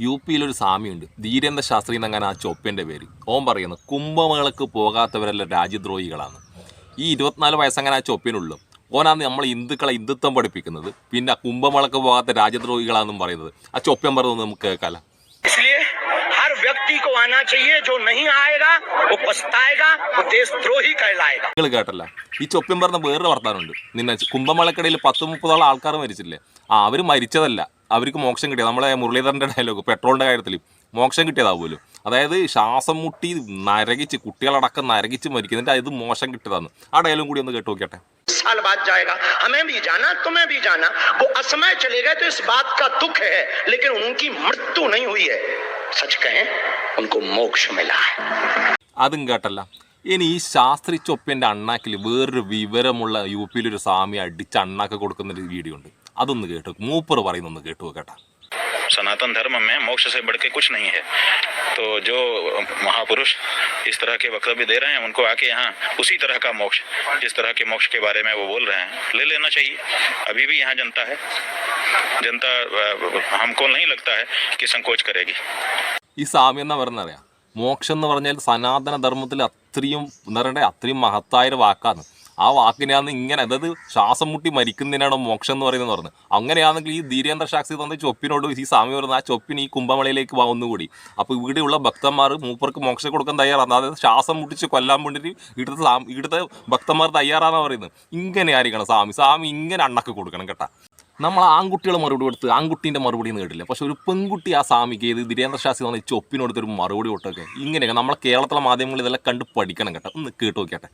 U പിയിലൊരു സ്വാമിയുണ്ട് ധീരേന്ദ്ര ശാസ്ത്രി എന്നങ്ങനെ ആ ചൊപ്പന്റെ പേര്. ഓം പറയുന്നു കുംഭമേളക്ക് പോകാത്തവരെല്ലാം രാജ്യദ്രോഹികളാണ്. ഈ ഇരുപത്തിനാല് വയസ്സങ്ങനെ ആ ചൊപ്പിനുള്ളു. ഓനാണ് നമ്മൾ ഹിന്ദുക്കളെ ഹിന്ദുത്വം പഠിപ്പിക്കുന്നത്. പിന്നെ കുംഭമേളക്ക് പോകാത്ത രാജ്യദ്രോഹികളാണെന്നും പറയുന്നത്. ആ ചൊപ്പൻ പറയുന്നത് നമുക്ക് കേൾക്കാല നിങ്ങൾ കേട്ടല്ല. ഈ ചൊപ്പ്യം പറഞ്ഞ വേറൊരു വർത്താനുണ്ട് നിന്നെ കുംഭമേളക്കിടയിൽ പത്ത് മുപ്പതോളം ആൾക്കാർ മരിച്ചില്ലേ? ആ അവർ മരിച്ചതല്ല. അവർക്ക് മോക്ഷം കിട്ടിയത് നമ്മളെ മുരളീധരൻ്റെ ഡയലോഗ് പെട്രോളിൻ്റെ കാര്യത്തിൽ മോക്ഷം കിട്ടിയതാവുമല്ലോ അതായത് ശ്വാസം മുട്ടി നരകിച്ച് കുട്ടികളടക്കം നരകിച്ച് മരിക്കുന്നുണ്ട് അത് മോശം കിട്ടിയതാണ് ആ ഡയലോഗ് കൂടി ഒന്ന് കേട്ട് നോക്കിയട്ടെ साल बाद जाएगा हमें भी जाना तुम्हें भी जाना वो असमय चले गए तो इस बात का दुख है लेकिन उनकी मृत्यु नहीं हुई है सच कहें उनको मोक्ष मिला है അതും കേട്ടല്ല ഇനി ഈ ശാസ്ത്രി ചൊപ്പിൻ്റെ അണ്ണാക്കിൽ വേറൊരു വിവരമുള്ള യു പിയിലൊരു സ്വാമി അടിച്ച് അണ്ണാക്ക് കൊടുക്കുന്ന ഒരു വീഡിയോ ഉണ്ട് അതൊന്ന് കേട്ടു മൂപ്പർ പറയുന്നൊന്ന് കേട്ടു കേട്ടാ सनातन धर्म में मोक्ष से बढ़ के कुछ नहीं है तो जो महापुरुष इस तरह के वक्तव्य दे रहे हैं उनको आके यहाँ उसी तरह का मोक्ष जिस तरह के मोक्ष के बारे में वो बोल रहे हैं ले लेना चाहिए अभी भी यहाँ जनता है जनता अ, हमको नहीं लगता है कि संकोच करेगी ഈ സ്വാമി എന്നാ പറയുന്നത് അറിയാം മോക്ഷം എന്ന് പറഞ്ഞാൽ സനാതന ധർമ്മത്തിൽ അത്രയും എന്താ പറയണ്ടേ അത്രയും മഹത്തായ ഒരു വാക്കാണ് ആ വാക്കിനെയാണ് ഇങ്ങനെ അതായത് ശ്വാസം മുട്ടി മരിക്കുന്നതിനാണ് മോക്ഷം എന്ന് പറയുന്നത് പറഞ്ഞത് അങ്ങനെയാണെങ്കിൽ ഈ ധീരേന്ദ്ര ശാസ്ത്രി തന്ന ചൊപ്പിനോട് ഈ സ്വാമി പറയുന്നത് ആ ചൊപ്പിന് ഈ കുംഭമേളയിലേക്ക് വന്നുകൂടി അപ്പോൾ ഇവിടെയുള്ള ഭക്തന്മാർ മൂപ്പർക്ക് മോക്ഷം കൊടുക്കാൻ തയ്യാറാണ്. അതായത് ശ്വാസം മുട്ടിച്ച് കൊല്ലാൻ വേണ്ടിയിട്ട് ഇവിടുത്തെ ഇവിടുത്തെ ഭക്തന്മാർ തയ്യാറാണെന്ന് പറയുന്നത്. ഇങ്ങനെ ആയിരിക്കണം സ്വാമി. സ്വാമി ഇങ്ങനെ അണ്ണക്ക് കൊടുക്കണം കേട്ടാ. നമ്മൾ ആൺകുട്ടികൾ മറുപടി കൊടുത്ത് ആൺകുട്ടീന്റെ മറുപടി നേടില്ല പക്ഷെ ഒരു പെൺകുട്ടി ആ സ്വാമിക്ക് ഏത് ധീരേന്ദ്ര ശാസ്ത്രി തന്ന ഈ ചൊപ്പിനോടുത്തൊരു മറുപടി കൊടുത്തൊക്കെ ഇങ്ങനെയൊക്കെ നമ്മളെ കേരളത്തിലെ മാധ്യമങ്ങൾ ഇതെല്ലാം കണ്ട് പഠിക്കണം കേട്ടോ. ഒന്ന് കേട്ടു നോക്കിയാട്ടെ.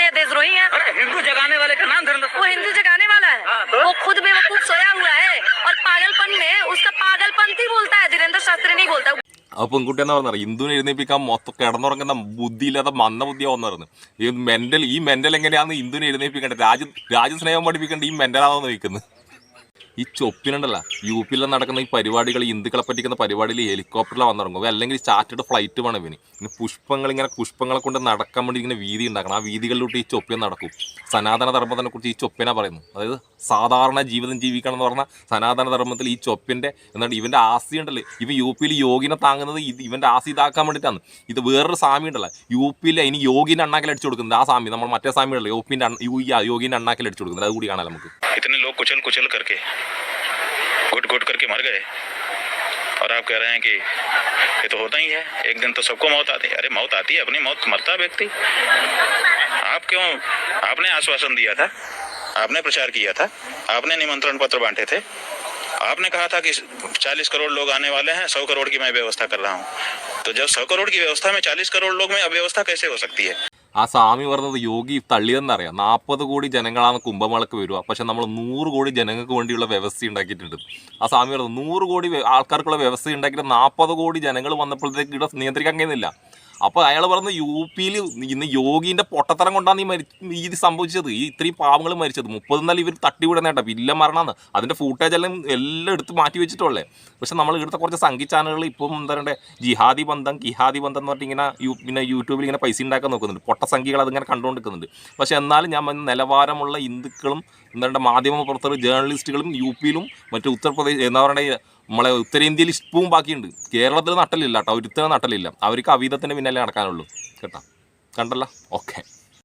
है या देशद्रोही है हिंदू जगाने वाले का नाम धर्म वो हिंदू जगाने वाला है वो खुद बेवकूफ सोया हुआ है और पागलपन में उसका पागलपंथी बोलता है धीरेन्द्र शास्त्री नहीं बोलता ആ പെൺകുട്ടി എന്ന് പറഞ്ഞാൽ ഹിന്ദുവിനെ എഴുന്നേപ്പിക്കാൻ മൊത്തം കിടന്നുറങ്ങുന്ന ബുദ്ധിയില്ലാത്ത മന്ന ബുദ്ധിയാവുന്ന പറഞ്ഞു ഈ മെന്റൽ ഈ മെന്റൽ എങ്ങനെയാന്ന് ഹിന്ദുവിനെ എഴുന്നേപ്പിക്കേണ്ടത് രാജ്യ രാജ്യസ്നേഹം പഠിപ്പിക്കേണ്ട ഈ മെന്റലാണെന്ന് ചോദിക്കുന്നത് ഈ ചൊപ്പിനുണ്ടല്ല യു പിയിൽ നടക്കുന്ന ഈ പരിപാടികൾ ഹിന്ദുക്കളെ പറ്റിക്കുന്ന പരിപാടിയിൽ ഹെലികോപ്റ്ററിൽ വന്നിറങ്ങും. അല്ലെങ്കിൽ ചാറ്റഡ് ഫ്ലൈറ്റ് വേണം ഇവന്. ഇനി പുഷ്പങ്ങൾ ഇങ്ങനെ പുഷ്പങ്ങളെ കൊണ്ട് നടക്കാൻ വേണ്ടി ഇങ്ങനെ വീതി ഉണ്ടാക്കണം. ആ വീതികളിലോട്ട് ഈ ചൊപ്പിയ നടക്കും. സനാതന ധർമ്മത്തിനെ കുറിച്ച് ഈ ചൊപ്പിനെ പറയുന്നു. അതായത് സാധാരണ ജീവിതം ജീവിക്കണം എന്ന് പറഞ്ഞാൽ സനാതന ധർമ്മത്തിൽ ഈ ചൊപ്പിന്റെ എന്നിട്ട് ഇവന്റെ ആസി ഉണ്ടല്ലേ? ഇവ യു പിയിൽ യോഗിനെ താങ്ങുന്നത് ഇത് ഇവന്റെ ആസി ഇതാക്കാൻ വേണ്ടിയിട്ടാണ്. ഇത് വേറൊരു സാമി ഉണ്ടല്ലോ. യു പിയിൽ ഇനി യോഗിനെ അണ്ണാക്കിൽ അടിച്ചു കൊടുക്കുന്നത് ആ സാമി നമ്മൾ മറ്റേ സാമിയുണ്ടല്ലോ യു പിന്റെ യോഗീന്റെ അണ്ണാക്കിൽ അടിച്ചു കൊടുക്കുന്നത് അതുകൂടി കാണാം നമുക്ക്. कुचल कुचल करके घुट घुट करके मर गए। और आप कह रहे हैं कि ये तो होता ही है, एक दिन तो सबको मौत आती है। अरे, मौत आती है, अपनी मौत मरता व्यक्ति। आप क्यों, आपने आश्वासन दिया था, आपने प्रचार किया था, आपने निमंत्रण पत्र बांटे थे। आपने कहा था कि 40 करोड़ लोग आने वाले हैं 100 करोड़ की मैं व्यवस्था कर रहा हूँ। तो जब 100 करोड़ की व्यवस्था में 40 करोड़ लोग में अव्यवस्था कैसे हो सकती है? ആ സ്വാമി പറഞ്ഞത് യോഗി തള്ളിയതെന്നറിയാം നാൽപ്പത് കോടി ജനങ്ങളാണ് കുംഭമേളക്ക് വരിക. പക്ഷെ നമ്മൾ നൂറ് കോടി ജനങ്ങൾക്ക് വേണ്ടിയുള്ള വ്യവസ്ഥ ഉണ്ടാക്കിയിട്ടുണ്ട്. ആ സ്വാമി പറഞ്ഞത് നൂറ് കോടി ആൾക്കാർക്കുള്ള വ്യവസ്ഥ ഉണ്ടാക്കിയിട്ട് നാൽപ്പത് കോടി ജനങ്ങൾ വന്നപ്പോഴത്തേക്ക് ഇവിടെ നിയന്ത്രിക്കാൻ കഴിയുന്നില്ല. അപ്പോൾ അയാൾ പറഞ്ഞ യു പിയിൽ ഇന്ന് യോഗിന്റെ പൊട്ടത്തരം കൊണ്ടാണ് ഈ മരി ഇത് സംഭവിച്ചത്. ഈ ഇത്രയും പാവങ്ങൾ മരിച്ചത്. നല്ല ഇവർ തട്ടിവിടുന്ന കേട്ടോ. വില്ല മരണമാണ് അതിന്റെ ഫൂട്ടേജ് എല്ലാം എല്ലാം എടുത്ത് മാറ്റി വെച്ചിട്ടുള്ളേ. പക്ഷെ നമ്മൾ ഇവിടുത്തെ കുറച്ച് സംഗീത ചാനലുകൾ ഇപ്പം എന്താ പറയുക ജിഹാദി ബന്ധം കിഹാദി ബന്ധം എന്ന് പറഞ്ഞിട്ട് ഇങ്ങനെ യു പിന്നെ യൂട്യൂബിൽ ഇങ്ങനെ പൈസ ഉണ്ടാക്കാൻ നോക്കുന്നുണ്ട്. പൊട്ട സംഖ്യകൾ അതിങ്ങനെ കണ്ടുകൊണ്ടിരിക്കുന്നുണ്ട് പക്ഷെ എന്നാലും ഞാൻ നിലവാരമുള്ള ഹിന്ദുക്കളും എന്താ പറയുക മാധ്യമ പ്രവർത്തകർ ജേർണലിസ്റ്റുകളും യു പിയിലും മറ്റു ഉത്തർപ്രദേശ് എന്താ പറയുക നമ്മളെ ഉത്തരേന്ത്യയിൽ ഇഷ്ടവും ബാക്കിയുണ്ട്. കേരളത്തിൽ നട്ടലില്ല കേട്ടോ. ഒരുത്തരം നട്ടലില്ല. അവർക്ക് അവീതത്തിന് പിന്നാലെ നടക്കാനുള്ളൂ. കേട്ടോ. കണ്ടല്ല? ഓക്കെ